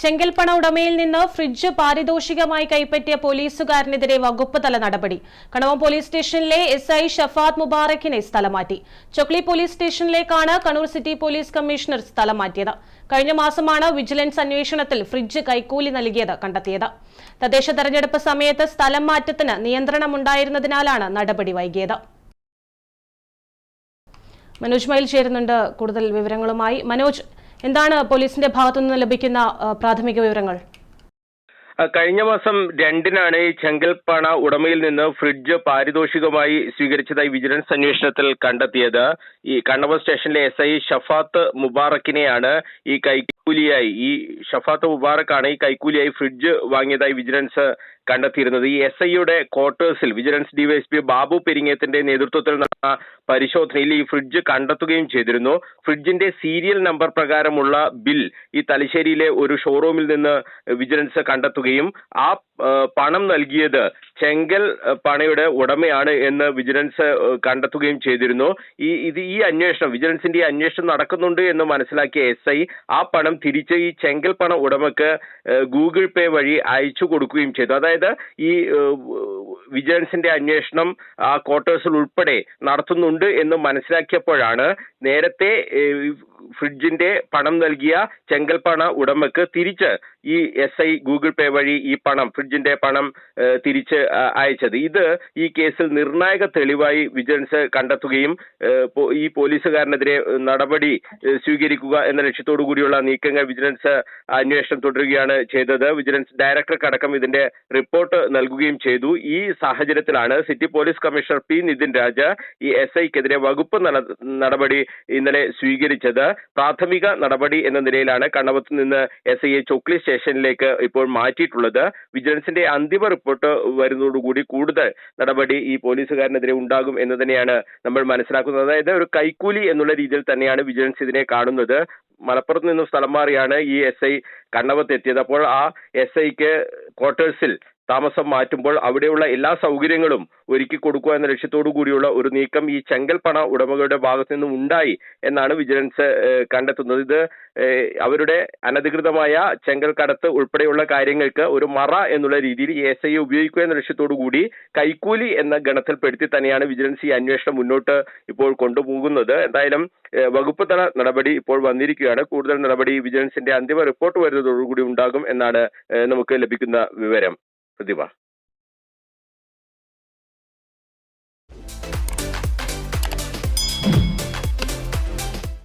ചെങ്കൽപ്പണ ഉടമയിൽ നിന്ന് ഫ്രിഡ്ജ് പാരിതോഷികമായി കൈപ്പറ്റിയ പോലീസുകാരനെതിരെ വകുപ്പ് തല നടപടി. കണവം പോലീസ് സ്റ്റേഷനിലെ എസ് ഐ മുബാറക്കിനെ സ്ഥലം മാറ്റി ചൊക്ലി പോലീസ് സ്റ്റേഷനിലേക്കാണ് കണ്ണൂർ സിറ്റി പോലീസ് കമ്മീഷണർ സ്ഥലം മാറ്റിയത് കഴിഞ്ഞ മാസമാണ് വിജിലൻസ് അന്വേഷണത്തിൽ ഫ്രിഡ്ജ് കൈക്കൂലി നൽകിയത് കണ്ടെത്തിയത്. തദ്ദേശ തെരഞ്ഞെടുപ്പ് സമയത്ത് സ്ഥലം മാറ്റത്തിന് നിയന്ത്രണമുണ്ടായിരുന്നതിനാലാണ് നടപടി വൈകിയത്. മനോജ് മയിൽ ചേരുന്നുണ്ട്. കൂടുതൽ വിവരങ്ങളുമായി മനോജ് എന്താണ് പോലീസിന്റെ ഭാഗത്തുനിന്ന് ലഭിക്കുന്ന പ്രാഥമിക വിവരങ്ങൾ? കഴിഞ്ഞ മാസം രണ്ടിനാണ് ഈ ചെങ്കൽപ്പണ ഉടമയിൽ നിന്ന് ഫ്രിഡ്ജ് പാരിതോഷികമായി സ്വീകരിച്ചതായി വിജിലൻസ് അന്വേഷണത്തിൽ കണ്ടെത്തിയത്. ഈ കണ്ണവ സ്റ്റേഷനിലെ എസ് ഐ ഷഫാത്ത് മുബാറക്കിനെയാണ് ഈ കൈക്കൂലിയായി ഈ ഷഫാത്ത് മുബാറക്കാണ് ഈ കൈക്കൂലിയായി ഫ്രിഡ്ജ് വാങ്ങിയതായി വിജിലൻസ് കണ്ടെത്തിയിരുന്നത്. ഈ എസ് ഐയുടെ ക്വാർട്ടേഴ്സിൽ വിജിലൻസ് ഡിവൈഎസ്പി ബാബു പെരിങ്ങേത്തിന്റെ നേതൃത്വത്തിൽ നടന്ന പരിശോധനയിൽ ഈ ഫ്രിഡ്ജ് കണ്ടെത്തുകയും ചെയ്തിരുന്നു. ഫ്രിഡ്ജിന്റെ സീരിയൽ നമ്പർ പ്രകാരമുള്ള ബിൽ ഈ തലശ്ശേരിയിലെ ഒരു ഷോറൂമിൽ നിന്ന് വിജിലൻസ് കണ്ടെത്തുകയും ആ പണം നൽകിയത് ചെങ്കൽ പണയുടെ ഉടമയാണ് എന്ന് വിജിലൻസ് കണ്ടെത്തുകയും ചെയ്തിരുന്നു. ഈ ഇത് ഈ അന്വേഷണം വിജിലൻസിന്റെ ഈ അന്വേഷണം നടക്കുന്നുണ്ട് എന്ന് മനസ്സിലാക്കിയ എസ് ഐ ആ പണം തിരിച്ച് ഈ ചെങ്കൽ പണ ഉടമക്ക് ഗൂഗിൾ പേ വഴി അയച്ചു കൊടുക്കുകയും ചെയ്തു. അതായത് ഈ ആ, വിജിലൻസിന്റെ അന്വേഷണം ആ ക്വാർട്ടേഴ്സിൽ ഉൾപ്പെടെ നടത്തുന്നുണ്ട് എന്ന് മനസ്സിലാക്കിയപ്പോഴാണ് നേരത്തെ ഫ്രിഡ്ജിന്റെ പണം നൽകിയ ചെങ്കൽപ്പണ ഉടമക്ക് തിരിച്ച് ഈ എസ് ഐ ഗൂഗിൾ പേ വഴി ഈ പണം ഫ്രിഡ്ജിന്റെ പണം തിരിച്ച് അയച്ചത്. ഇത് ഈ കേസിൽ നിർണായക തെളിവായി വിജിലൻസ് കണ്ടെത്തുകയും ഈ പോലീസുകാരനെതിരെ നടപടി സ്വീകരിക്കുക എന്ന ലക്ഷ്യത്തോടു കൂടിയുള്ള നീക്കങ്ങൾ വിജിലൻസ് അന്വേഷണം തുടരുകയാണ് ചെയ്തത്. വിജിലൻസ് ഡയറക്ടർക്കടക്കം ഇതിന്റെ റിപ്പോർട്ട് നൽകുകയും ചെയ്തു. ഈ സാഹചര്യത്തിലാണ് city police commissioner P Nitin Raj ഈ എസ് ഐക്കെതിരെ വകുപ്പ് നടപടി ഇന്നലെ സ്വീകരിച്ചത്. പ്രാഥമിക നടപടി എന്ന നിലയിലാണ് കണ്ണവത്ത് നിന്ന് എസ് ഐയെ ചൊക്ലി സ്റ്റേഷനിലേക്ക് ഇപ്പോൾ മാറ്റിയിട്ടുള്ളത്. വിജിലൻസിന്റെ അന്തിമ റിപ്പോർട്ട് വരുന്നതോടുകൂടി കൂടുതൽ നടപടി ഈ പോലീസുകാരനെതിരെ ഉണ്ടാകും എന്ന് തന്നെയാണ് നമ്മൾ മനസ്സിലാക്കുന്നത്. അതായത് ഒരു കൈക്കൂലി എന്നുള്ള രീതിയിൽ തന്നെയാണ് വിജിലൻസ് ഇതിനെ കാണുന്നത്. മലപ്പുറത്ത് നിന്നും സ്ഥലം മാറിയാണ് ഈ എസ് ഐ കണ്ണവത്ത് എത്തിയത്. അപ്പോൾ ആ എസ് ഐക്ക് ക്വാർട്ടേഴ്സിൽ താമസം മാറ്റുമ്പോൾ അവിടെയുള്ള എല്ലാ സൗകര്യങ്ങളും ഒരുക്കി കൊടുക്കുക എന്ന ലക്ഷ്യത്തോടു കൂടിയുള്ള ഒരു നീക്കം ഈ ചെങ്കൽപ്പണ ഉടമകളുടെ ഭാഗത്തു നിന്നും ഉണ്ടായി എന്നാണ് വിജിലൻസ് കണ്ടെത്തുന്നത്. ഇത് അവരുടെ അനധികൃതമായ ചെങ്കൽ കടത്ത് ഉൾപ്പെടെയുള്ള കാര്യങ്ങൾക്ക് ഒരു മറ എന്നുള്ള രീതിയിൽ എസ് ഐ ഉപയോഗിക്കുക എന്ന ലക്ഷ്യത്തോടു കൂടി കൈക്കൂലി എന്ന ഗണത്തിൽപ്പെടുത്തി തന്നെയാണ് വിജിലൻസ് ഈ അന്വേഷണം മുന്നോട്ട് ഇപ്പോൾ കൊണ്ടുപോകുന്നത്. എന്തായാലും വകുപ്പ് തല നടപടി ഇപ്പോൾ വന്നിരിക്കുകയാണ്. കൂടുതൽ നടപടി വിജിലൻസിന്റെ അന്തിമ റിപ്പോർട്ട് വരുന്നതോടുകൂടി ഉണ്ടാകും എന്നാണ് നമുക്ക് ലഭിക്കുന്ന വിവരം. प्रतिभा।